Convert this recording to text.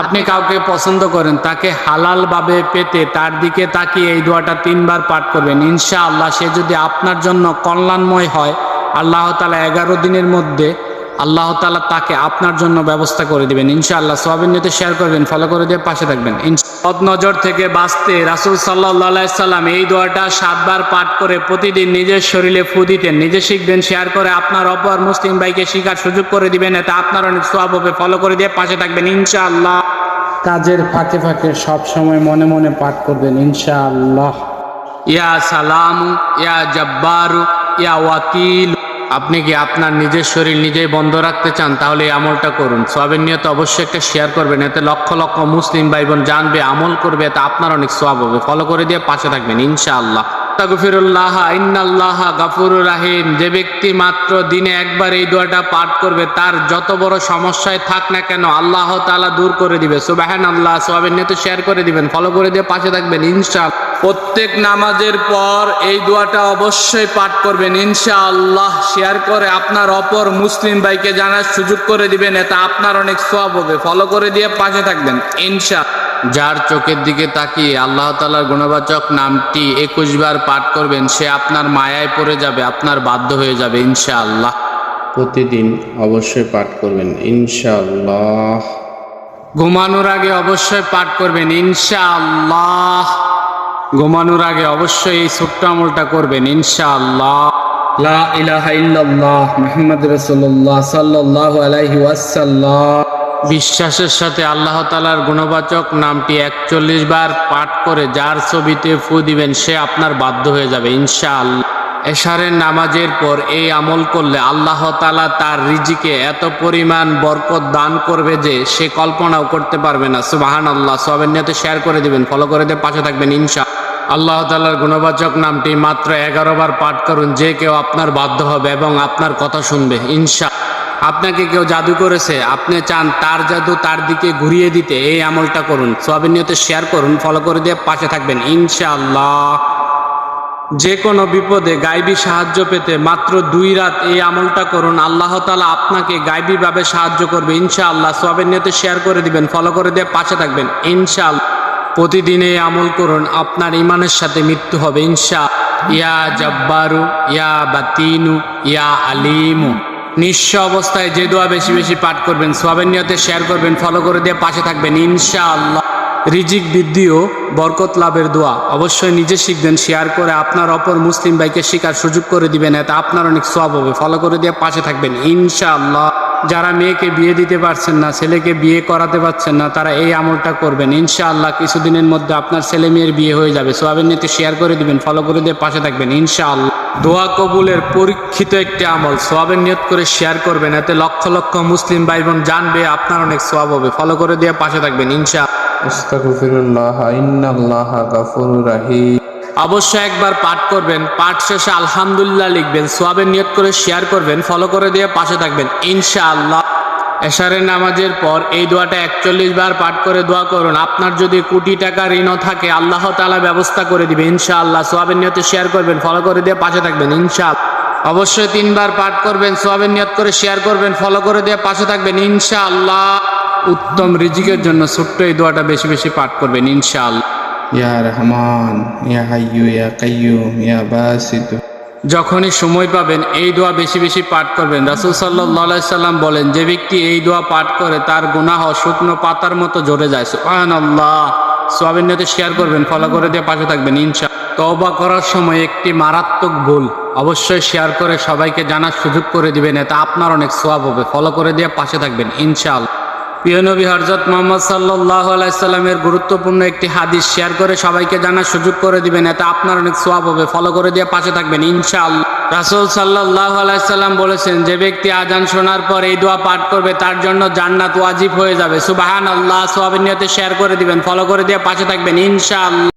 আপনি কাউকে পছন্দ করেন, তাকে হালালভাবে পেতে তার দিকে তাকিয়ে এই দোয়াটা তিনবার পাঠ করবেন। ইনশা আল্লাহ সে যদি আপনার জন্য কল্যাণময় হয়, আল্লাহ তালা এগারো দিনের মধ্যে আল্লাহ তালা তাকে আপনার জন্য ব্যবস্থা করে দিবেন। ইনশাআল্লাহ সোয়াবিন নিতে শেয়ার করবেন ফলো করে দিয়ে পাশে থাকবেন। সৎ নজর থেকে বাঁচতে রাসুল সাল্লাহ সাল্লাম এই দোয়াটা সাতবার পাঠ করে প্রতিদিন নিজের শরীরে ফু দিতেন নিজে শিখবেন শেয়ার করে আপনার অপর মুসলিম ভাইকে শিখার সুযোগ করে দিবেন এতে আপনার অনেক সোয়াব হবে। ফলো করে দিয়ে পাশে থাকবেন ইনশাআল্লাহ। কাজের ফাঁকে ফাঁকে সব সময় মনে মনে পাঠ করবেন ইনশাআল্লাহ। ইয়া সালাম ইয়া জব্বারু ইয়া ওয়াকিল। আপনি কি আপনার নিজের শরীর নিজেই বন্ধ রাখতে চান? তাহলে এই আমলটা করুন। সোয়াবের নিয়ত অবশ্যই একটা শেয়ার করবেন। এতে লক্ষ লক্ষ মুসলিম ভাই বোন জানবে, আমল করবে, এতে আপনার অনেক সোয়াব হবে। ফলো করে দিয়ে পাশে থাকবেন, ইনশাআল্লাহ। তাগফিরুল্লাহ ইন্নাল্লাহ গাফুরুর রাহিম। যে ব্যক্তি মাত্র দিনে একবার এই দোয়াটা পাঠ করবে, তার যত বড় সমস্যায় থাক না কেন আল্লাহ তাআলা দূর করে দিবে। সুবাহান আল্লাহ সোয়াবের নিয়ত শেয়ার করে দিবেন ফলো করে দিয়ে পাশে থাকবেন, ইনশাআল্লাহ। প্রত্যেক নামাজের পর এই দোয়াটা অবশ্যই পাঠ করবেন, ইনশাআল্লাহ। শেয়ার করে আপনার অপর মুসলিম ভাইকে জানার সুযোগ করে দিবেন, এতে আপনার অনেক সওয়াব হবে। ফলো করে দিয়ে পাশে থাকবেন ইনশা যার চোখের দিকে তাকিয়ে আল্লাহ তালার গুণবাচক নামটি একুশ বার পাঠ করবেন সে আপনার মায়ায় পড়ে যাবে আপনার বাধ্য হয়ে যাবে ইনশাআল্লাহ। প্রতিদিন অবশ্যই পাঠ করবেন ইনশাআল্লাহ। ঘুমানোর আগে অবশ্যই পাঠ করবেন ইনশাআল্লাহ। ঘুমানোর আগে অবশ্যই এই ছোট্ট আমলটা করবেন ইনশাআল্লাহ। লা ইলাহা ইল্লাল্লাহ মুহাম্মদ রাসূলুল্লাহ সাল্লাল্লাহু আলাইহি ওয়াসাল্লাম। বিশ্বাসের সাথে আল্লাহ তালার গুণবাচক নামটি একচল্লিশ বার পাঠ করে যার ছবিতে ফু দিবেন, সে আপনার বাধ্য হয়ে যাবে, ইনশাআল্লাহ। এশারের নামাজের পর এই আমল করলে আল্লাহ তালা তার রিজিকে এত পরিমাণ বরকত দান করবে যে সে কল্পনাও করতে পারবে না। সুবাহান আল্লাহ সবের নিয়তে শেয়ার করে দিবেন, ফলো করে দিয়ে পাশে থাকবেন ইনশা আল্লাহ তালার গুণবাচক নামটি মাত্র এগারো বার পাঠ করুন, যে কেউ আপনার বাধ্য হবে এবং আপনার কথা শুনবে ইনশা আপনাকে কেউ জাদু করেছে, আপনি চান তার জাদু তার দিকে ঘুরিয়ে দিতে, এই আমলটা করুন সবের নিয়তে শেয়ার করুন ফলো করে দিয়ে পাশে থাকবেন, ইনশাআল্লাহ। যে কোনো বিপদে গাইবী সাহায্য পেতে মাত্র দুই রাত এই আমলটা করুন, আল্লাহ তালা আপনাকে গাইবীভাবে সাহায্য করবে, ইনশাআল্লাহ, সবের নিয়তে শেয়ার করে দিবেন ফলো করে দিয়ে পাশে থাকবেন, ইনশাআল্লাহ। প্রতিদিন এই আমল করুন, আপনার ইমানের সাথে মৃত্যু হবে ইনশা ইয়া জব্বারু, ইয়া বাতিনু, ইয়া আলিমু। নিঃস্ব অবস্থায় যে দোয়া বেশি বেশি পাঠ করবেন সোয়াবের নিয়তে শেয়ার করবেন ফলো করে দিয়ে পাশে থাকবেন, ইনশাআল্লাহ। রিজিক বৃদ্ধি ও বরকত লাভের দোয়া অবশ্যই নিজে শিখবেন শেয়ার করে আপনার অপর মুসলিম ভাইকে শিকার সুযোগ করে দিবেন, এতে আপনার অনেক সব হবে। ফলো করে দিয়ে পাশে থাকবেন, ইনশাআল্লাহ। যারা মেয়েকে বিয়ে দিতে পারছেন না, ছেলেকে বিয়ে করাতে পারছেন না, তারা এই আমলটা করবেন। ইনশাআল্লাহ কিছুদিনের মধ্যে আপনার ছেলে মেয়ের বিয়ে হয়ে যাবে। সোয়াবের নিতে শেয়ার করে দিবেন ফলো করে দিয়ে পাশে থাকবেন, ইনশাআল্লাহ। দোয়া কবুলের পরীক্ষিত একটি আমল, সোয়াবের নিয়ত করে শেয়ার করবেন, এতে লক্ষ লক্ষ মুসলিম ভাই বোন জানবে, আপনার অনেক সোয়াব হবে। ফলো করে দিয়ে পাশে থাকবেন ইনশা অবশ্যই একবার পাঠ করবেন, পাঠ শেষে আলহামদুলিল্লাহ লিখবেন, সোয়াবের নিয়ত করে শেয়ার করবেন ফলো করে দিয়ে পাশে থাকবেন, ইনশাআল্লাহ। এশারের নামাজের পর এই দোয়াটা একচল্লিশ বার পাঠ করে দোয়া করুন। আপনার যদি কোটি টাকা ঋণও থাকে, আল্লাহ তালা ব্যবস্থা করে দিবে, ইনশাআল্লাহ। সোয়াবের নিয়তে শেয়ার করবেন ফলো করে দিয়ে পাশে থাকবেন, ইনশাআল্লাহ। অবশ্যই তিনবার পাঠ করবেন, সোয়াবের নিয়ত করে শেয়ার করবেন ফলো করে দিয়ে পাশে থাকবেন, ইনশাআল্লাহ। উত্তম রিজিকের জন্য ছোট্ট এই দোয়াটা বেশি বেশি পাঠ করবেন, ইনশাআল্লাহ। ইয়া রহমান, ইয়া হাইয়ু ইয়া কাইয়ুম ইয়া বাসিত। যখনই সময় পাবেন, এই দোয়া বেশি বেশি পাঠ করবেন। রাসুল সাল্লাহ সাল্লাম বলেন, যে ব্যক্তি এই দোয়া পাঠ করে, তার গুনাহ শুকনো পাতার মতো জড়ে যায়। সুহান আল্লাহ সোয়াবের নিয়তে শেয়ার করবেন, ফলো করে দিয়ে পাশে থাকবেন, ইনশা। তওবা করার সময় একটি মারাত্মক ভুল, অবশ্যই শেয়ার করে সবাইকে জানার সুযোগ করে দিবেন এটা আপনার অনেক সোয়াব হবে। ফলো করে দিয়ে পাশে থাকবেন, ইনশাআল্লাহ। প্রিয় নবী হরজত মোহাম্মদ সাল্লাহ আলাইসাল্লামের গুরুত্বপূর্ণ একটি হাদিস শেয়ার করে সবাইকে জানার সুযোগ করে দিবেন, এতে আপনার অনেক সোয়াব হবে। ফলো করে দিয়ে পাশে থাকবেন, ইনশাআল্লাহ। রাসুল সাল্লাহ আলাইসাল্লাম বলেছেন, যে ব্যক্তি আজান শোনার পর এই দোয়া পাঠ করবে, তার জন্য জান্নাত ওয়াজিব হয়ে যাবে। সুবাহান আল্লাহ সোয়াবিনিয়তে শেয়ার করে দিবেন ফলো করে দিয়ে পাশে থাকবেন, ইনশাআল্লাহ।